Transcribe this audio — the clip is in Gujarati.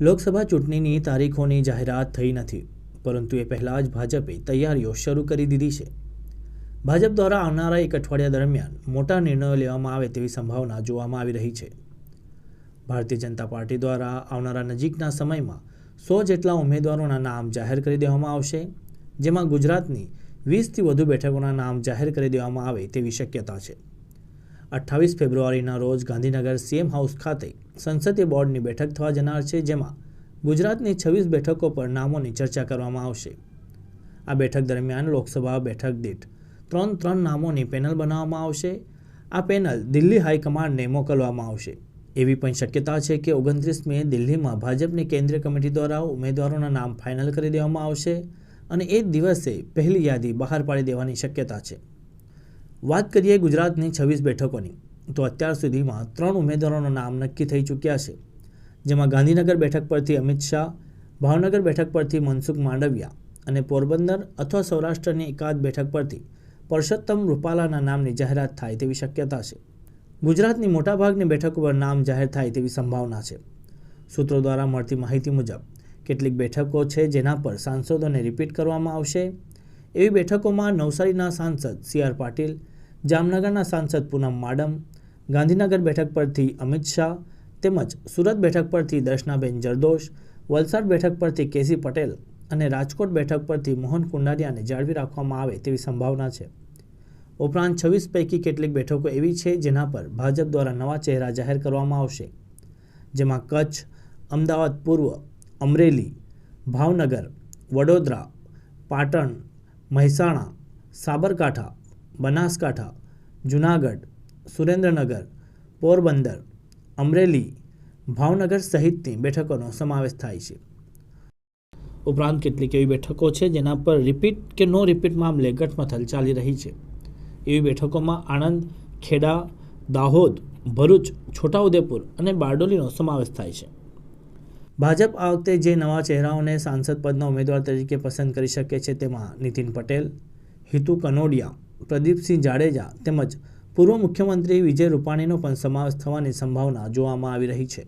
લોકસભા ચૂંટણીની તારીખોની જાહેરાત થઈ નથી, પરંતુ એ પહેલાં જ ભાજપે તૈયારીઓ શરૂ કરી દીધી છે. ભાજપ દ્વારા આવનારા એક અઠવાડિયા દરમિયાન મોટા નિર્ણયો લેવામાં આવે તેવી સંભાવના જોવામાં આવી રહી છે. ભારતીય જનતા પાર્ટી દ્વારા આવનારા નજીકના સમયમાં સો જેટલા ઉમેદવારોના નામ જાહેર કરી દેવામાં આવશે, જેમાં ગુજરાતની વીસથી વધુ બેઠકોના નામ જાહેર કરી દેવામાં આવે તેવી શક્યતા છે. અઠ્ઠાવીસ ફેબ્રુઆરીના રોજ ગાંધીનગર સીએમ હાઉસ ખાતે સંસદીય બોર્ડની બેઠક થવા જનાર છે, જેમાં ગુજરાતની છવ્વીસ બેઠકો પર નામોની ચર્ચા કરવામાં આવશે. આ બેઠક દરમિયાન લોકસભા બેઠક દીઠ ત્રણ ત્રણ નામોની પેનલ બનાવવામાં આવશે. આ પેનલ દિલ્હી હાઈકમાન્ડને મોકલવામાં આવશે. એવી પણ શક્યતા છે કે ઓગણત્રીસ મે દિલ્હીમાં ભાજપની કેન્દ્રીય કમિટી દ્વારા ઉમેદવારોના નામ ફાઇનલ કરી દેવામાં આવશે અને એ જ દિવસે પહેલી યાદી બહાર પાડી દેવાની શક્યતા છે. વાત કરીએ ગુજરાતની છવ્વીસ બેઠકોની, તો અત્યાર સુધીમાં ત્રણ ઉમેદવારોના નામ નક્કી થઈ ચૂક્યા છે. જેમાં ગાંધીનગર બેઠક પરથી અમિત શાહ, ભાવનગર બેઠક પરથી મનસુખ માંડવિયા અને પોરબંદર અથવા સૌરાષ્ટ્રની એકાદ બેઠક પરથી પરસોત્તમ રૂપાલાના નામની જાહેરાત થાય તેવી શક્યતા છે. ગુજરાતની મોટાભાગની બેઠકો પર નામ જાહેર થાય તેવી સંભાવના છે. સૂત્રો દ્વારા મળતી માહિતી મુજબ, કેટલીક બેઠકો છે જેના પર સાંસદોને રિપીટ કરવામાં આવશે. એવી બેઠકોમાં નવસારીના સાંસદ સી આર પાટીલ જામનગરના સાંસદ પૂનમ માડમ, ગાંધીનગર બેઠક પરથી અમિત શાહ, તેમજ સુરત બેઠક પરથી દર્શનાબેન જરદોશ, વલસાડ બેઠક પરથી કેસી પટેલ અને રાજકોટ બેઠક પરથી મોહન કુંડારિયાને જાળવી રાખવામાં આવે તેવી સંભાવના છે. ઉપરાંત છવ્વીસ પૈકી કેટલીક બેઠકો એવી છે જેના પર ભાજપ દ્વારા નવા ચહેરા જાહેર કરવામાં આવશે. જેમાં કચ્છ, અમદાવાદ પૂર્વ, અમરેલી, ભાવનગર, વડોદરા, પાટણ, મહેસાણા, સાબરકાંઠા બનાસકાંઠા, જૂનાગઢ, સુરેન્દ્રનગર, પોરબંદર, અમરેલી, ભાવનગર સહિતની બેઠકોનો સમાવેશ થાય છે. ઉપરાંત કેટલીક એવી બેઠકો છે જેના પર રિપીટ કે નો રિપીટ મામલે ગઠમથલ ચાલી રહી છે. એવી બેઠકોમાં આણંદ, ખેડા, દાહોદ, ભરૂચ, છોટાઉદેપુર અને બારડોલીનો સમાવેશ થાય છે. ભાજપ આ વખતે જે નવા ચહેરાઓને સાંસદ પદના ઉમેદવાર તરીકે પસંદ કરી શકે છે તેમાં નીતિન પટેલ, હિતુ કનોડિયા પ્રદીપસિંહ જાડેજા તેમજ પૂર્વ મુખ્યમંત્રી વિજય રૂપાણીનો પણ સમાવેશ થવાની સંભાવના જોવામાં આવી રહી છે.